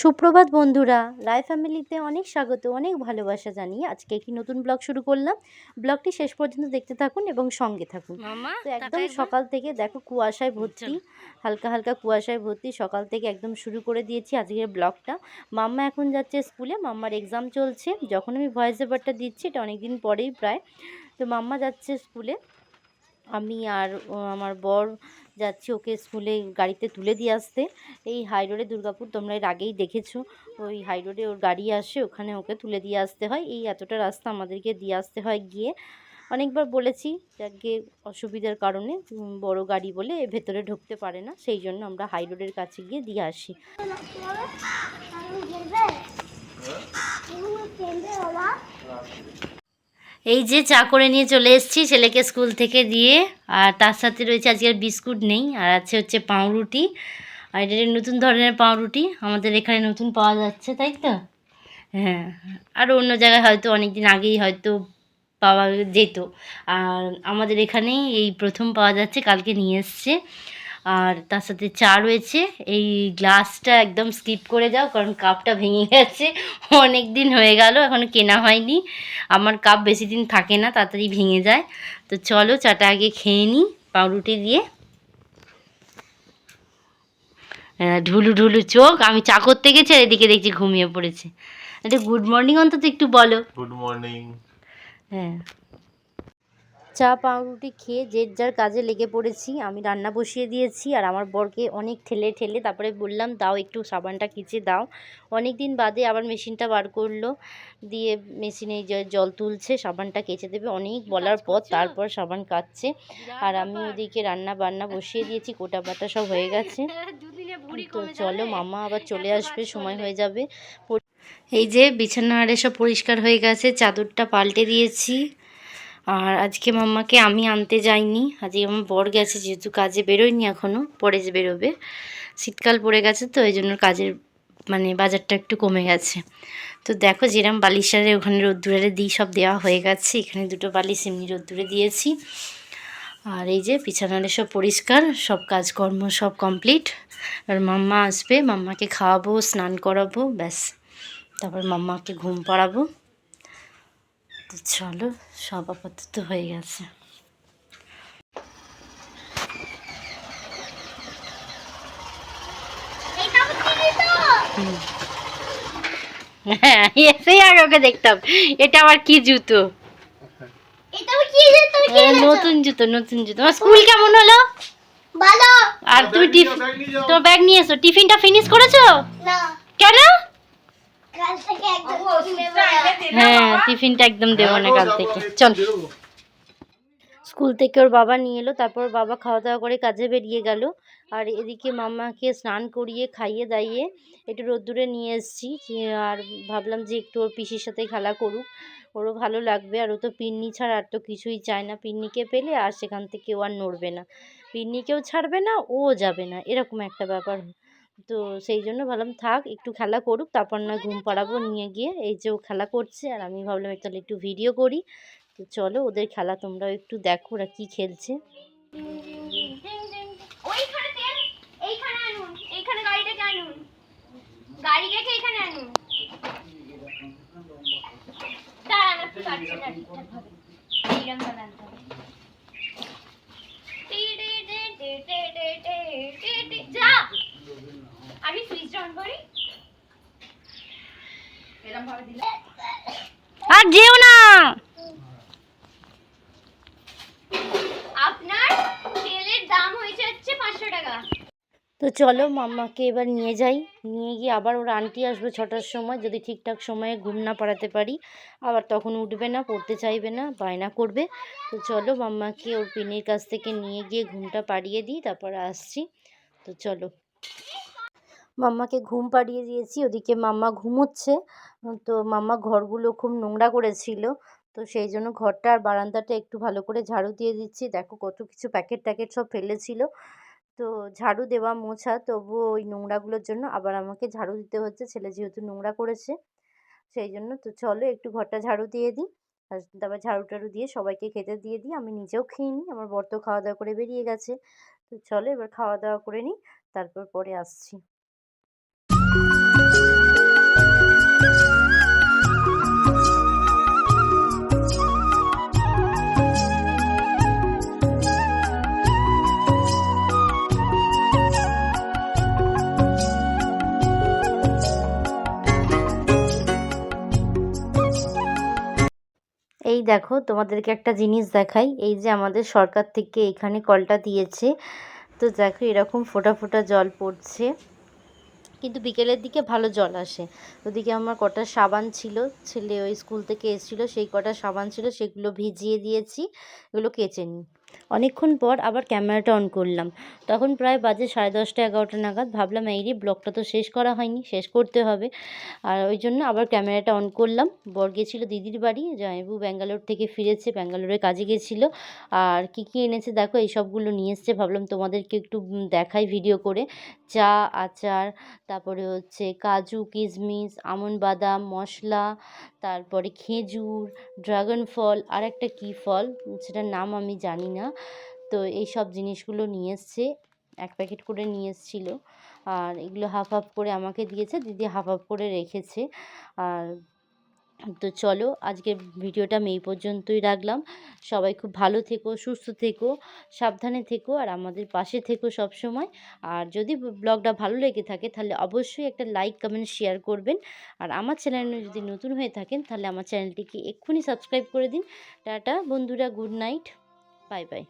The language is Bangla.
সুপ্রভাত বন্ধুরা রায় ফ্যামিলিতে অনেক স্বাগত অনেক ভালোবাসা জানিয়ে আজকে একটি নতুন ব্লগ শুরু করলাম। ব্লগটি শেষ পর্যন্ত দেখতে থাকুন এবং সঙ্গে থাকুন। তো একদম সকাল থেকে দেখো কুয়াশায় ভর্তি হালকা হালকা কুয়াশায় ভর্তি সকাল থেকে একদম শুরু করে দিয়েছি আজকের ব্লগটা। মাম্মা এখন যাচ্ছে স্কুলে মাম্মার এক্সাম চলছে যখন আমি ভয়েস ওভারটা দিচ্ছি এটা অনেক দিন পরেই প্রায়। তো মাম্মা যাচ্ছে স্কুলে আমি আর আমার বর যাচ্ছি ওকে স্কুলে গাড়িতে তুলে দিয়ে আসতে। এই হাই রোডে দুর্গাপুর তোমরা এর আগেই দেখেছ। ওই হাই রোডে ওর গাড়ি আসে, ওখানে ওকে তুলে দিয়ে আসতে হয়। এই এতটা রাস্তা আমাদেরকে দিয়ে আসতে হয় গিয়ে। অনেকবার বলেছি যাকে অসুবিধার কারণে বড় গাড়ি বলে ভেতরে ঢুকতে পারে না, সেই জন্য আমরা হাই রোডের কাছে গিয়ে দিয়ে আসি। এই যে চা করে নিয়ে চলে এসেছি ছেলেকে স্কুল থেকে দিয়ে, আর তার সাথে রয়েছে আজকে আর বিস্কুট নেই, আর আছে হচ্ছে পাউরুটি, আর এটা নতুন ধরনের পাউরুটি, আমাদের এখানে নতুন পাওয়া যাচ্ছে, তাই তো? হ্যাঁ আর অন্য জায়গায় হয়তো অনেক দিন আগেই হয়তো পাওয়া যেত, আর আমাদের এখানেই এই প্রথম পাওয়া যাচ্ছে, কালকে নিয়ে এসছে। আর তার সাথে চা রয়েছে। এই গ্লাসটা একদম স্কিপ করে যাও কারণ কাপটা ভেঙে গেছে। অনেক দিন হয়ে গেল এখনও কেনা হয়নি। আমার কাপ বেশি দিন থাকে না তাড়াতাড়ি ভেঙে যায়। তো চলো চাটা আগে খেয়ে নিই পাউরুটি দিয়ে। ঢুলু ঢুলু চোখ আমি চা করতে গেছি আর এদিকে দেখছি ঘুমিয়ে পড়েছে। এটা গুড মর্নিং অন্তত একটু বলো। গুড মর্নিং হ্যাঁ। চা পাউরুটি খেয়ে যে যার কাজে লেগে পড়েছি। আমি রান্না বসিয়ে দিয়েছি আর আমার বরকে অনেক ঠেলে ঠেলে তারপরে বললাম দাও একটু সাবানটা কিচে দাও। অনেক দিন বাদে আবার মেশিনটা বার করল। দিয়ে মেশিনে জল তুলছে সাবানটা কেচে দেবে। অনেক বলার পর তারপর সাবান কাচ্ছে। আর আমি ওদিকে রান্না বান্না বসিয়ে দিয়েছি কোটা বাটা সব হয়ে গেছে। তো চলো মামা আবার চলে আসবে সময় হয়ে যাবে। এই যে বিছানা আরে সব পরিষ্কার হয়ে গেছে চাদরটা পাল্টে দিয়েছি। আর আজকে মাম্মাকে আমি আনতে যাইনি। আজকে আমার বর গেছে, যেহেতু কাজে বেরোয়নি এখনও পরে যে বেরোবে। শীতকাল পড়ে গেছে তো এই জন্য কাজের মানে বাজারটা একটু কমে গেছে। তো দেখো যেরম বালিশারে ওখানে রোদ্দুরে দিই সব দেওয়া হয়ে গেছে। এখানে দুটো বালিশ এমনি রোদ্দুরে দিয়েছি। আর এই যে বিছানারে সব পরিষ্কার, সব কাজকর্ম সব কমপ্লিট। আর মাম্মা আসবে, মাম্মাকে খাওয়াবো, স্নান করাবো, ব্যাস। তারপর মাম্মাকে ঘুম পাড়াবো। তো চলো সব আপাতত হয়ে গেছে। হ্যাঁ এসেই আগে ওকে দেখতাম। এটা আবার কি জুতো? নতুন জুতো নতুন জুতো। আমার স্কুল কেমন হলো? ভালো। আর তুমি টিফিন ব্যাগ নিয়ে যাও। তোমার ব্যাগ নিয়ে এসো। টিফিনটা ফিনিশ করেছ? কেন কাল থেকে একদম কিনে বেড়া হ্যাঁ টিফিনটা একদম দেবো না কাল থেকে। চল। স্কুল থেকে ওর বাবা নিয়ে এলো তারপর বাবা খাওয়া দাওয়া করে কাজে বেরিয়ে গেল। আর এদিকে মাম্মাকে স্নান করিয়ে খাইয়ে দাইয়ে একটু রোদ্দুরে নিয়ে এসেছি। আর ভাবলাম যে একটু ওর পিসির সাথে খেলা করুক। ওরও ভালো লাগবে আর ও তো পিন্নি ছাড়া আর তো কিছুই চায় না। পিন্নিকে পেলে আর সেখান থেকে ও আর নড়বে না। পিন্নিকেও ছাড়বে না ও যাবে না। এরকম একটা ব্যাপার। তো সেই জন্য ভাবলাম থাক একটু খেলা করুক তারপর না ঘুম পাড়াবো নিয়ে গিয়ে এই যে ও খেলা করছে আর আমি ভাবলাম তাহলে একটু ভিডিও করি তো চলো ওদের খেলা তোমরাও একটু দেখো ওরা কী খেলছে এইখানে আনুন এইখানে গাড়িটাকে আনুন আর যেও না। আপনার তেলের দাম হয়েছে হচ্ছে পাঁচশো টাকা। তো চলো মাম্মাকে এবার নিয়ে যাই। নিয়ে গিয়ে আবার ওর আন্টি আসবে ছটার সময় যদি ঠিকঠাক সময়ে ঘুম না পাড়াতে পারি। আবার তখন উঠবে না পড়তে চাইবে না বায়না করবে। তো চলো মাম্মাকে ওর পিনের কাছ থেকে নিয়ে গিয়ে ঘুমটা পাড়িয়ে দিই তারপর আসছি। তো চলো। মাম্মাকে ঘুম পাড়িয়ে দিয়েছি, ওদিকে মাম্মা ঘুমোচ্ছে। তো মাম্মা ঘরগুলো খুব নোংরা করেছিল, তো সেই জন্য ঘরটা আর বারান্দাটা একটু ভালো করে ঝাড়ু দিয়ে দিচ্ছি। দেখো কত কিছু প্যাকেট ট্যাকেট সব ফেলেছিল। তো ঝাড়ু দেওয়া মোছা, তবুও ওই নোংরাগুলোর জন্য আবার আমাকে ঝাড়ু দিতে হচ্ছে, ছেলে যেহেতু নোংরা করেছে, সেই জন্য তো চলো একটু ঘরটা ঝাড়ু দিয়ে দিই। আর তারপর ঝাড়ু টাড়ু দিয়ে সবাইকে খেতে দিয়ে দিই, আমি নিজেও খেয়ে নিই, আমার বর তো খাওয়া দাওয়া করে বেরিয়ে গেছে। তো চলো এবার খাওয়া দাওয়া করে নিই, তারপর পরে আসছি। দেখো তোমাদেরকে একটা জিনিস দেখাই। এই যে আমাদের সরকার থেকে এখানে কলটা দিয়েছে। তো দেখো এরকম ফোটা ফোটা জল পড়ছে। কিন্তু বিকেলের দিকে ভালো জল আসে। ওদিকে আমার কটা সাবান ছিল, ছেলে ওই স্কুল থেকে এসেছিল, সেই কটা সাবান ছিল, সেগুলো ভিজিয়ে দিয়েছি, এগুলো কেচে নিই। অনেকক্ষণ পর আবার ক্যামেরাটা অন করলাম। তখন প্রায় বাজে সাড়ে দশটা, এগারোটা নাগাদ ভাবলাম, এই রে, ব্লগটা তো শেষ করা হয়নি, শেষ করতে হবে। আর ওই জন্য আবার ক্যামেরাটা অন করলাম। বর গেছিল দিদির বাড়ি জয়বু ব্যাঙ্গালোর থেকে ফিরেছে ব্যাঙ্গালোরে কাজে গেছিল। আর কি কি এনেছে দেখো, এই সবগুলো নিয়ে এসছে। ভাবলাম তোমাদেরকে একটু দেখাই ভিডিও করে। চা, আচার, তারপরে হচ্ছে কাজু, কিশমিশ আমন্ড বাদাম, মশলা, তারপরে খেজুর, ড্রাগন ফল আর একটা কী ফল? সেটার নাম আমি জানি না। তো এই সব জিনিসগুলো নিয়ে এসছে, এক প্যাকেট করে নিয়ে এসেছিল। আর এগুলো হাফ হাফ করে আমাকে দিয়েছে, দিদি হাফ হাফ করে রেখেছে। আর তো চলো, আজকের ভিডিওটা আমি এই পর্যন্তই রাখলাম। সবাই খুব ভালো থেকো, সুস্থ থেকো, সাবধানে থেকো, আর আমাদের পাশে থেকো সব সময় আর যদি ব্লগটা ভালো লেগে থাকে, তাহলে অবশ্যই একটা লাইক কমেন্ট শেয়ার করবেন। আর আমার চ্যানেলে যদি নতুন হয়ে থাকেন, তাহলে আমার চ্যানেলটিকে এক্ষুনি সাবস্ক্রাইব করে দিন। টাটা বন্ধুরা গুড নাইট 拜拜。